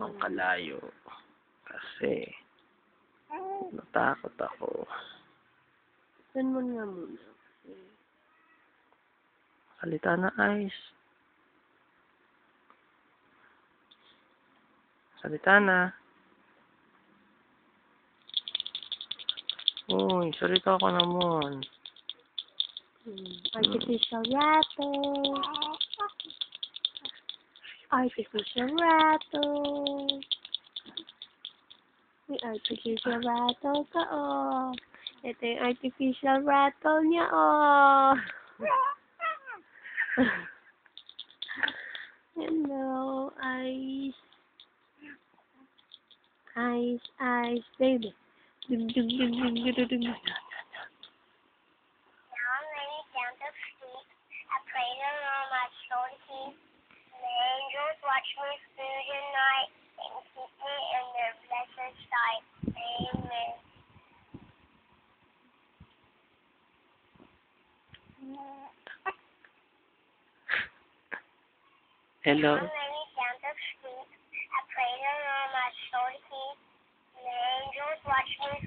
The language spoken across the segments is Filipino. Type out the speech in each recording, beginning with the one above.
ang kalayo. Kasi, natakot ako. Saan mo nga muna? Salita na, Ice. Salita na. Uy, salita ka naman. Hmm. Artificial I Artificial rattle. May artificial rattle ka, oh. Ito yung artificial rattle niya, oh. Hello, ice. Ice, ice, baby. Dum, dum, dum, dum, dum, dum, dum. Now I'm laying down to sleep. I pray to my soul angels watch me through the night and keep me in their blessed sight. Amen. Hello. I'm laying down sleep. I pray Lord my soul. The angels watch me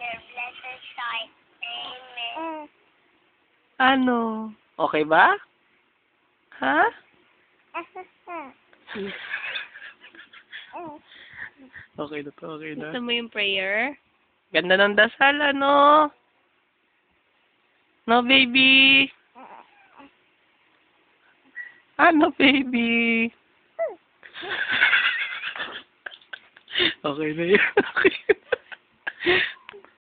their blessed sight. Amen. ano? Okay ba? Ha? Okay na to, okay na. Gusto mo yung prayer? Ganda ng dasal, ano? No, baby? Ano, baby? Okay na yun. Okay.